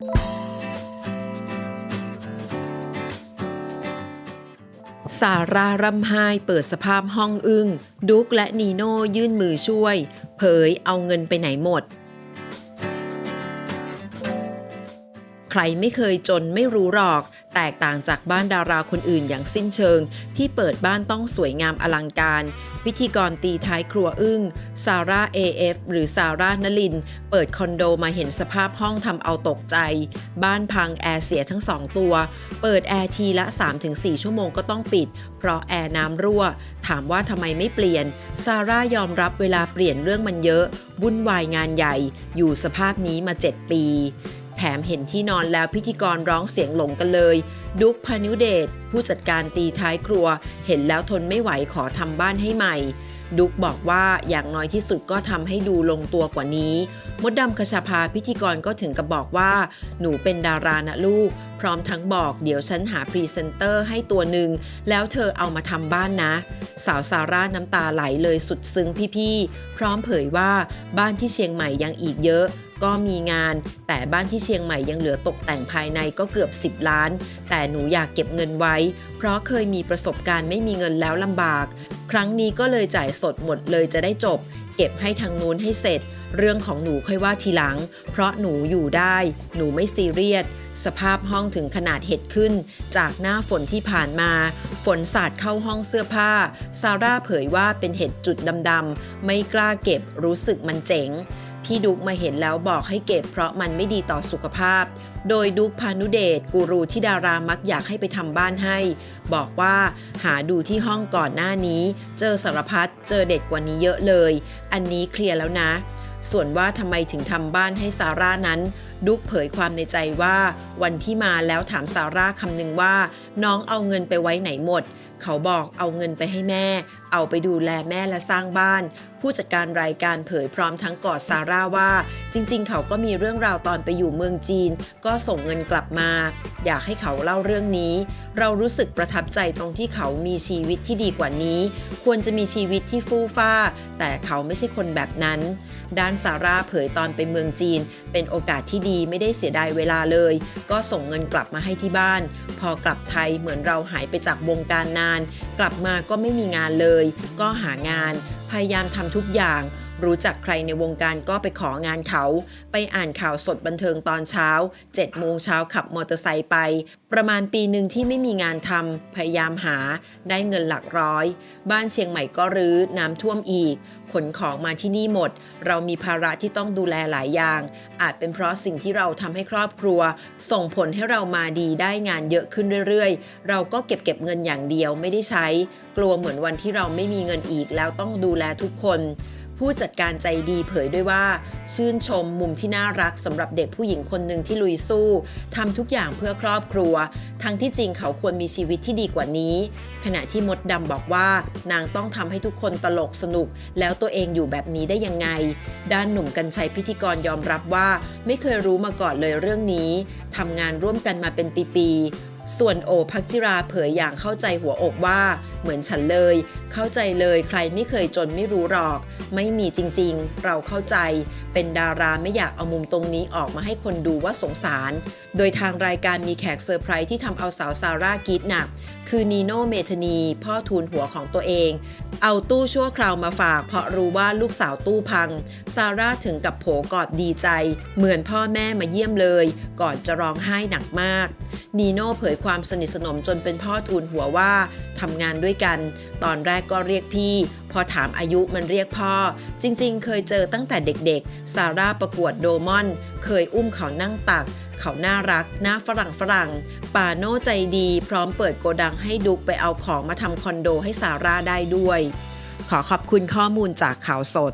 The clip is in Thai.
ซาร่าร่ำไห้เปิดสภาพห้องอึง้ง ดุ๊กและนีโน่ยื่นมือช่วย เผยเอาเงินไปไหนหมด ใครไม่เคยจนไม่รู้หรอก แตกต่างจากบ้านดาราคนอื่นอย่างสิ้นเชิง ที่เปิดบ้านต้องสวยงามอลังการ พิธีกรตีท้ายครัวอึ้งซาร่า AF หรือซาร่านลิน เปิดคอนโดมาเห็นสภาพห้องทำเอาตกใจ บ้านพังแอร์เสียทั้งสองตัว เปิดแอร์ทีละ 3-4 ชั่วโมงก็ต้องปิด เพราะแอร์น้ำรั่ว ถามว่าทำไมไม่เปลี่ยน ซาร่ายอมรับเวลาเปลี่ยนเรื่องมันเยอะวุ่นวายงานใหญ่ อยู่สภาพนี้มา 7 ปี แถมเห็นที่นอนแล้วพิธีกรร้องเสียงหลงกันเลย ดุ๊กพานิวเดช ผู้จัดการตีท้ายครัว เห็นแล้วทนไม่ไหวขอทำบ้านให้ใหม่ ดุ๊กบอกว่าอย่างน้อยที่สุดก็ทำให้ดูลงตัวกว่านี้ มดดำคชาภาพิธีกรก็ถึงกับบอกว่า หนูเป็นดารานะลูก พร้อมทั้งบอกเดี๋ยวฉันหาพรีเซนเตอร์ให้ตัวหนึ่งแล้วเธอเอามาทำบ้านนะ สาวซาร่าน้ำตาไหลเลยสุดซึ้งพี่ๆ พร้อมเผยว่าบ้านที่เชียงใหม่ยังอีกเยอะ ก็มีงาน แต่บ้านที่เชียงใหม่ยังเหลือตกแต่งภายในก็เกือบ 10 ล้าน แต่หนูอยากเก็บเงินไว้ เพราะเคยมีประสบการณ์ไม่มีเงินแล้วลำบาก ครั้งนี้ก็เลยจ่ายสดหมดเลยจะได้จบ เก็บให้ทางนู้นให้เสร็จ เรื่องของหนูค่อยว่าทีหลัง เพราะหนูอยู่ได้ หนูไม่ซีเรียสสภาพห้องถึงขนาดเห็ดขึ้น จากหน้าฝนที่ผ่านมา ฝนสาดเข้าห้องเสื้อผ้า ซาร่าเผยว่าเป็นเห็ดจุดดำๆไม่กล้าเก็บรู้สึกมันเจ๋ง พี่ดุ๊กมาเห็นแล้วบอกให้เก็บเพราะมันไม่ดีต่อสุขภาพ โดยดุ๊กพานุเดชกูรูที่ดารามักอยากให้ไปทำบ้านให้ บอกว่าหาดูที่ห้องก่อนหน้านี้ เจอสารพัดเจอเด็ดกว่านี้เยอะเลย อันนี้เคลียร์แล้วนะ ส่วนว่าทำไมถึงทำบ้านให้ซาร่านั้นดุ๊กเผยความในใจว่า วันที่มาแล้วถามซาร่าคำหนึ่งว่า น้องเอาเงินไปไว้ไหนหมด เขาบอกเอาเงินไปให้แม่ เอาไปดูแลแม่และสร้างบ้าน ผู้จัดการรายการเผยพร้อมทั้งกอดซาร่าว่า จริง ๆ เขาก็มีเรื่องราวตอนไปอยู่เมืองจีน ก็ส่งเงินกลับมา อยากให้เขาเล่าเรื่องนี้ เรารู้สึกประทับใจตรงที่เขามีชีวิตที่ดีกว่านี้ ควรจะมีชีวิตที่ฟู่ฟ้า แต่เขาไม่ใช่คนแบบนั้นด้านซาร่าเผยตอนไปเมืองจีน เป็นโอกาสที่ดีไม่ได้เสียดายเวลาเลย ก็ส่งเงินกลับมาให้ที่บ้าน พอกลับไทยเหมือนเราหายไปจากวงการนาน กลับมาก็ไม่มีงานเลยก็หางานพยายามทำทุกอย่าง รู้จักใครในวงการก็ไปของานเขา ไปอ่านข่าวสดบันเทิงตอนเช้า7โมงเช้าขับมอเตอร์ไซค์ไป ประมาณปีหนึ่งที่ไม่มีงานทำพยายามหา ได้เงินหลักร้อย บ้านเชียงใหม่ก็รื้อน้ำท่วมอีก ขนของมาที่นี่หมด เรามีภาระที่ต้องดูแลหลายอย่าง อาจเป็นเพราะสิ่งที่เราทำให้ครอบครัว ส่งผลให้เรามาดีได้งานเยอะขึ้นเรื่อยๆ เราก็เก็บเก็บเงินอย่างเดียวไม่ได้ใช้ กลัวเหมือนวันที่เราไม่มีเงินอีกแล้วต้องดูแลทุกคน ผู้จัดการใจดีเผยด้วยว่า ชื่นชมมุมที่น่ารักสำหรับเด็กผู้หญิงคนหนึ่งที่ลุยสู้ทำทุกอย่างเพื่อครอบครัว ทั้งที่จริงเขาควรมีชีวิตที่ดีกว่านี้ ขณะที่มดดำบอกว่า นางต้องทำให้ทุกคนตลกสนุก แล้วตัวเองอยู่แบบนี้ได้ยังไง ด้านหนุ่มกัญชัยพิธีกรยอมรับว่า ไม่เคยรู้มาก่อนเลยเรื่องนี้ทำงานร่วมกันมาเป็นปีๆส่วนโอพักจิราเผยอย่างเข้าใจหัวอกว่า เหมือนฉันเลย เข้าใจเลยใครไม่เคยจนไม่รู้หรอก ไม่มีจริงๆ เราเข้าใจ เป็นดาราไม่อยากเอามุมตรงนี้ออกมาให้คนดูว่าสงสาร โดยทางรายการมีแขกเซอร์ไพรส์ที่ทำเอาสาวซาร่ากรีดหนัก คือนีโนเมธานีพ่อทูลหัวของตัวเอง เอาตู้ชั่วคราวมาฝาก เพราะรู้ว่าลูกสาวตู้พัง ซาร่าถึงกับโผกอดดีใจ เหมือนพ่อแม่มาเยี่ยมเลย ก่อนจะร้องไห้หนักมาก นีโน่เผยความสนิทสนมจนเป็นพ่อทูลหัวว่าทำงานด้วยด้วยกัน ตอนแรกก็เรียกพี่ พอถามอายุมันเรียกพ่อ จริงๆ เคยเจอตั้งแต่เด็กๆ ซาร่าประกวดโดมอน เคยอุ้มเขานั่งตัก เขาน่ารัก หน้าฝรั่งฝรั่งปาโน่ใจดี พร้อมเปิดโกดังให้ดุกไปเอาของมาทำคอนโดให้ซาร่าได้ด้วย ขอขอบคุณข้อมูลจากข่าวสด